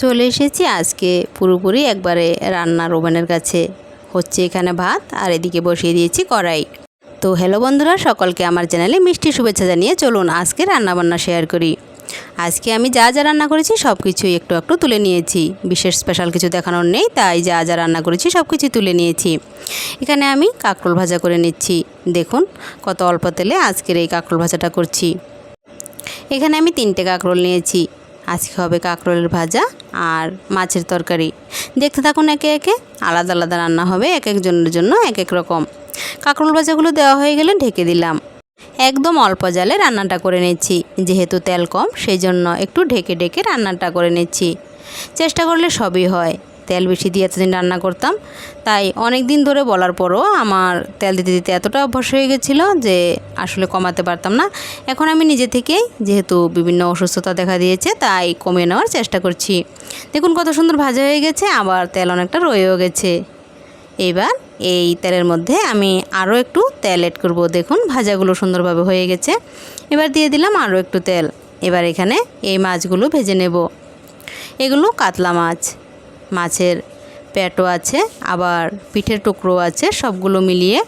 চলে এসেছি। আজকে পুরোপুরি একবারে রান্নার ওভেনের কাছে হচ্ছে এখানে ভাত আর এদিকে বসিয়ে দিয়েছি কড়াই। তো হ্যালো বন্ধুরা, সকলকে আমার চ্যানেলে মিষ্টি শুভেচ্ছা জানিয়ে চলুন আজকে রান্নাবান্না শেয়ার করি। আজকে আমি যা যা রান্না করেছি সব কিছুই একটু একটু তুলে নিয়েছি। বিশেষ স্পেশাল কিছু দেখানোর নেই, তাই যা যা রান্না করেছি সব কিছুই তুলে নিয়েছি। এখানে আমি কাঁকরোল ভাজা করে নিচ্ছি। দেখুন কত অল্প তেলে আজকের এই কাঁকরোল ভাজাটা করছি। এখানে আমি তিনটে কাঁকরোল নিয়েছি। আজকে হবে কাঁকরোলের ভাজা আর মাছের তরকারি। দেখতে থাকুন একে একে, আলাদা আলাদা রান্না হবে এক একজনের জন্য এক এক রকম। কাঁকরোল ভাজাগুলো দেওয়া হয়ে গেলে ঢেকে দিলাম। একদম অল্প জালে রান্নাটা করে নিচ্ছি। যেহেতু তেল কম সেই জন্য একটু ঢেকে ঢেকে রান্নাটা করে নিচ্ছি। চেষ্টা করলে সবই হয়। তেল বেশি দিয়ে এতদিন রান্না করতাম। তাই অনেক দিন ধরে বলার পরও আমার তেল দিতে দিতে এতটা অভ্যাস হয়ে গেছিল যে আসলে কমাতে পারতাম না। এখন আমি নিজে থেকেই যেহেতু বিভিন্ন অসুস্থতা দেখা দিয়েছে, তাই কমিয়ে নেওয়ার চেষ্টা করছি। দেখুন কত সুন্দর ভাজা হয়ে গেছে, আবার তেল অনেকটা রয়েও গেছে। এবার এই তেলের মধ্যে আমি আরও একটু তেল এড করব। দেখুন ভাজাগুলো সুন্দরভাবে হয়ে গেছে। এবার দিয়ে দিলাম আরও একটু তেল। এবার এখানে এই মাছগুলো ভেজে নেব। এগুলো কাতলা মাছ। মাছের পেটও আছে, আবার পিঠের টুকরো আছে, সবগুলো মিলিয়ে।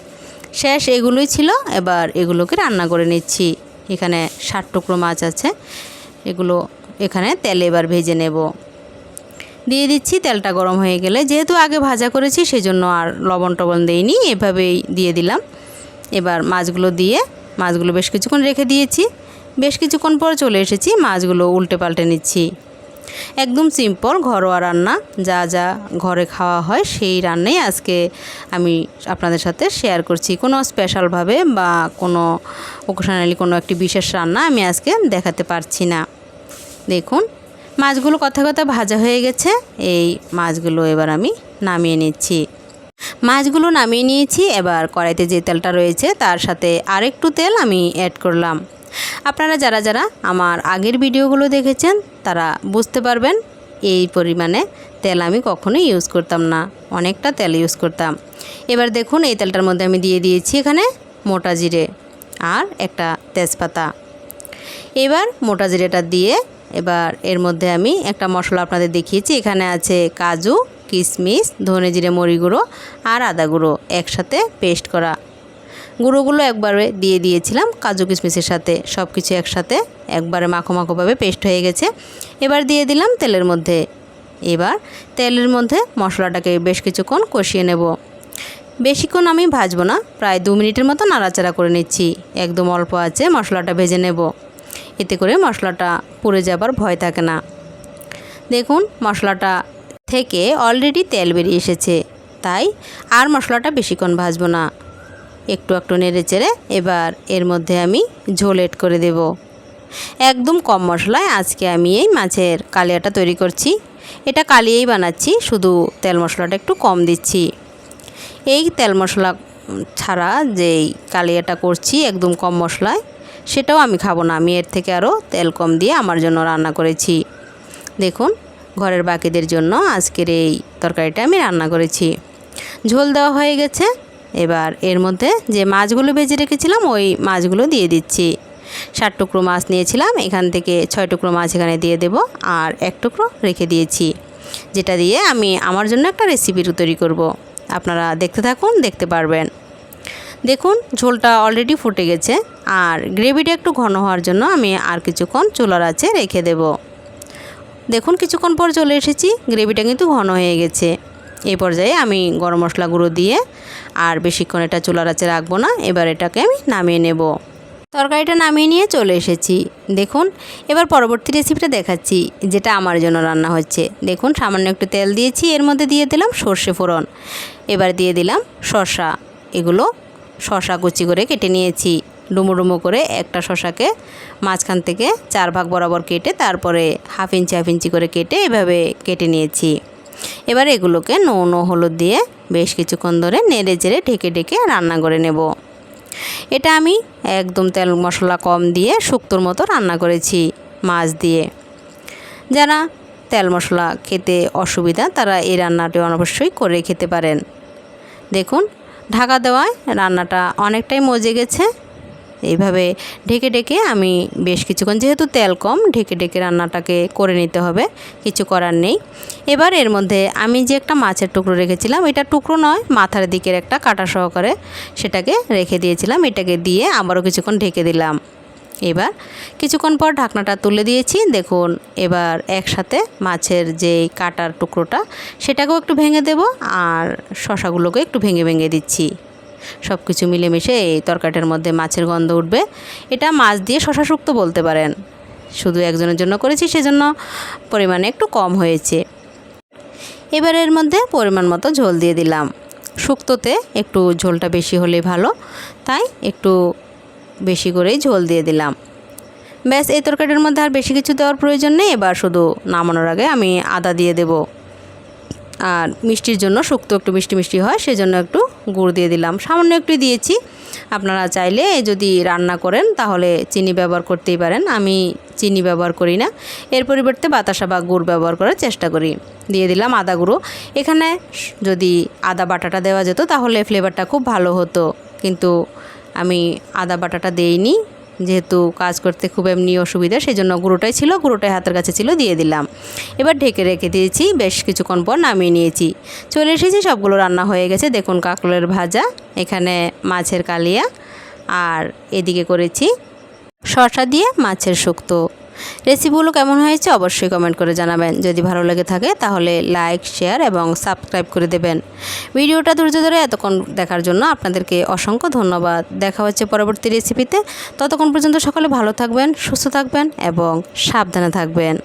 শেষ এগুলোই ছিল, এবার এগুলোকে রান্না করে নিচ্ছি। এখানে ষাট টুকরো মাছ আছে, এগুলো এখানে তেলে এবার ভেজে নেব। দিয়ে দিচ্ছি, তেলটা গরম হয়ে গেলে, যেহেতু আগে ভাজা করেছি, সেজন্য আর লবণ টবণ দেইনি, এভাবেই দিয়ে দিলাম। এবার মাছগুলো দিয়ে, মাছগুলো বেশ কিছুক্ষণ রেখে দিয়েছি। বেশ কিছুক্ষণ পর চলে এসেছি, মাছগুলো উল্টে পাল্টে নিচ্ছি। একদম সিম্পল ঘরোয়া রান্না। যা যা ঘরে খাওয়া হয় সেই রান্নাই আজকে আমি আপনাদের সাথে শেয়ার করছি। কোনো স্পেশালভাবে বা কোনো ওকেশনালি কোনো একটি বিশেষ রান্না আমি আজকে দেখাতে পারছি না। দেখুন, মাছগুলো কথা কথা ভাজা হয়ে গেছে। এই মাছগুলো এবার আমি নামিয়ে নিচ্ছি। মাছগুলো নামিয়ে নিয়েছি। এবার কড়াইতে যে তেলটা রয়েছে তার সাথে আরেকটু তেল আমি অ্যাড করলাম। আপনারা যারা যারা আমার আগের ভিডিওগুলো দেখেছেন, তারা বুঝতে পারবেন এই পরিমাণে তেল আমি কখনোই ইউজ করতাম না। অনেকটা তেল ইউজ করতাম। এবার দেখুন, এই তেলটার মধ্যে আমি দিয়ে দিয়েছি এখানে মোটা জিরে আর একটা তেজপাতা। এবার মোটা জিরেটা দিয়ে এবার এর মধ্যে আমি একটা মশলা আপনাদের দেখিয়েছি। এখানে আছে কাজু কিশমিশ ধনে জিরে মরি গুঁড়ো আর আদা গুঁড়ো একসাথে পেস্ট করা। গুঁড়োগুলো একবারে দিয়ে দিয়েছিলাম, কাজু কিশমিশের সাথে সব কিছু একসাথে একবারে মাখো মাখোভাবে পেস্ট হয়ে গেছে। এবার দিয়ে দিলাম তেলের মধ্যে। এবার তেলের মধ্যে মশলাটাকে বেশ কিছুক্ষণ কষিয়ে নেব। বেশিক্ষণ আমি ভাজবো না, প্রায় দু মিনিটের মতো নাড়াচাড়া করে নিচ্ছি। একদম অল্প আছে, মশলাটা ভেজে নেব। এতে করে মশলাটা পুড়ে যাবার ভয় থাকে না। দেখুন, মশলাটা থেকে অলরেডি তেল বেরিয়ে এসেছে, তাই আর মশলাটা বেশিক্ষণ ভাজবো না। একটু একটু নেড়ে চেড়ে এবার এর মধ্যে আমি ঝোল এড করে দেব। একদম কম মশলায় আজকে আমি এই মাছের কালিয়াটা তৈরি করছি। এটা কালিয়েই বানাচ্ছি, শুধু তেল মশলাটা একটু কম দিচ্ছি। এই তেল মশলা ছাড়া যেই কালিয়াটা করছি একদম কম মশলায়, সেটাও আমি খাব না। আমি এর থেকে আরও তেল কম দিয়ে আমার জন্য রান্না করেছি। দেখুন, ঘরের বাকিদের জন্য আজকের এই তরকারিটা আমি রান্না করেছি। ঝোল দেওয়া হয়ে গেছে। এবার এর মধ্যে যে মাছগুলো ভেজে রেখেছিলাম, ওই মাছগুলো দিয়ে দিচ্ছি। ষাট টুকরো মাছ নিয়েছিলাম, এখান থেকে ছয় টুকরো মাছ এখানে দিয়ে দেব আর এক টুকরো রেখে দিয়েছি। যেটা দিয়ে আমি আমার জন্য একটা রেসিপি তৈরি করব। আপনারা দেখতে থাকুন, দেখতে পারবেন। দেখুন, ঝোলটা অলরেডি ফুটে গেছে আর গ্রেভিটা একটু ঘন হওয়ার জন্য আমি আর কিছুক্ষণ চুলার আছে রেখে দেব। দেখুন, কিছুক্ষণ পর চলে এসেছি গ্রেভিটা কিন্তু ঘন হয়ে গেছে। এই পর্যায়ে আমি গরম মশলা গুঁড়ো দিয়ে আর বেশিক্ষণ এটা চুলার আছে রাখব না, এবার এটাকে আমি নামিয়ে নেব। তরকারিটা নামিয়ে নিয়ে চলে এসেছি। দেখুন, এবার পরবর্তী রেসিপিটা দেখাচ্ছি, যেটা আমার জন্য রান্না হচ্ছে। দেখুন, সামান্য একটু তেল দিয়েছি, এর মধ্যে দিয়ে দিলাম সর্ষে ফোড়ন। এবার দিয়ে দিলাম শসা। এগুলো শশা কুচি করে কেটে নিয়েছি। ডুমো ডুমো করে একটা শশাকে মাঝখান থেকে চার ভাগ বরাবর কেটে তারপরে হাফ ইঞ্চি হাফ ইঞ্চি করে কেটে এভাবে কেটে নিয়েছি। এবার এগুলোকে নুন ও হলুদ দিয়ে বেশ কিছুক্ষণ ধরে নেড়ে চেড়ে ঢেকে ঢেকে রান্না করে নেব। এটা আমি একদম তেল মশলা কম দিয়ে শুক্তোর মতো রান্না করেছি মাছ দিয়ে। যারা তেল মশলা খেতে অসুবিধা, তারা এই রান্নাটি অবশ্যই করে খেতে পারেন। দেখুন, ঢাকা দেওয়ায় রান্নাটা অনেকটাই মজে গেছে। এইভাবে ঢেকে ঢেকে আমি বেশ কিছুক্ষণ, যেহেতু তেল কম, ঢেকে ঢেকে রান্নাটাকে করে নিতে হবে, কিছু করার নেই। এবার এর মধ্যে আমি যে একটা মাছের টুকরো রেখেছিলাম, এটা টুকরো নয়, মাথার দিকের একটা কাটা সহকারে সেটাকে রেখে দিয়েছিলাম, এটাকে দিয়ে আবারও কিছুক্ষণ ঢেকে দিলাম। এবার কিছুক্ষণ পর ঢাকনাটা তুলে দিয়েছি, দেখুন, এবার একসাথে মাছের যে কাটার টুকরোটা, সেটাকেও একটু ভেঙে দেব, আর শশাগুলোকে একটু ভেঙে ভেঙে দিচ্ছি। সব কিছু মিলেমিশে এই তরকারিটার মধ্যে মাছের গন্ধ উঠবে। এটা মাছ দিয়ে শশা শুক্তো বলতে পারেন। শুধু একজনের জন্য করেছি, সেজন্য পরিমাণে একটু কম হয়েছে। এবার এর মধ্যে পরিমাণ মতো ঝোল দিয়ে দিলাম। শুক্তোতে একটু ঝোলটা বেশি হলে ভালো, তাই একটু বেশি করেই ঝোল দিয়ে দিলাম। ব্যাস, এই তরকারিটার মধ্যে আর বেশি কিছু দেওয়ার প্রয়োজন নেই। এবার শুধু নামানোর আগে আমি আদা দিয়ে দেব। আর মিষ্টির জন্য শুক্তো একটু মিষ্টি মিষ্টি হয়, সেজন্য একটু গুড় দিয়ে দিলাম। সামান্য একটু দিয়েছি। আপনারা চাইলে যদি রান্না করেন, তাহলে চিনি ব্যবহার করতেই পারেন। আমি চিনি ব্যবহার করি না। এর পরিবর্তে বাতাসা বা গুড় ব্যবহার করার চেষ্টা করি। দিয়ে দিলাম আদা গুঁড়ো। এখানে যদি আদা বাটাটা দেওয়া যেত, তাহলে ফ্লেভারটা খুব ভালো হতো। কিন্তু আমি আদা বাটাটা দেইনি। যেহেতু কাজ করতে খুব এমনি অসুবিধা সেই জন্য গুঁড়োটাই ছিল, গুঁড়োটাই হাতের কাছে ছিল, দিয়ে দিলাম। এবার ঢেকে রেখে দিয়েছি, বেশ কিছুক্ষণ পর নামিয়ে নিয়েছি। চলে এসেছি, সবগুলো রান্না হয়ে গেছে। দেখুন কাকলের ভাজা, এখানে মাছের কালিয়া, আর এদিকে করেছি শশা দিয়ে মাছের শুক্তো। রেসিপিগুলো কেমন হয়েছে অবশ্যই কমেন্ট করে জানাবেন। যদি ভালো লেগে থাকে তাহলে লাইক শেয়ার এবং সাবস্ক্রাইব করে দেবেন। ভিডিওটা ধৈর্য ধরে এতক্ষণ দেখার জন্য আপনাদেরকে অসংখ্য ধন্যবাদ। দেখা হচ্ছে পরবর্তী রেসিপিতে ততক্ষণ পর্যন্ত সকলে ভালো থাকবেন, সুস্থ থাকবেন এবং সাবধানে থাকবেন।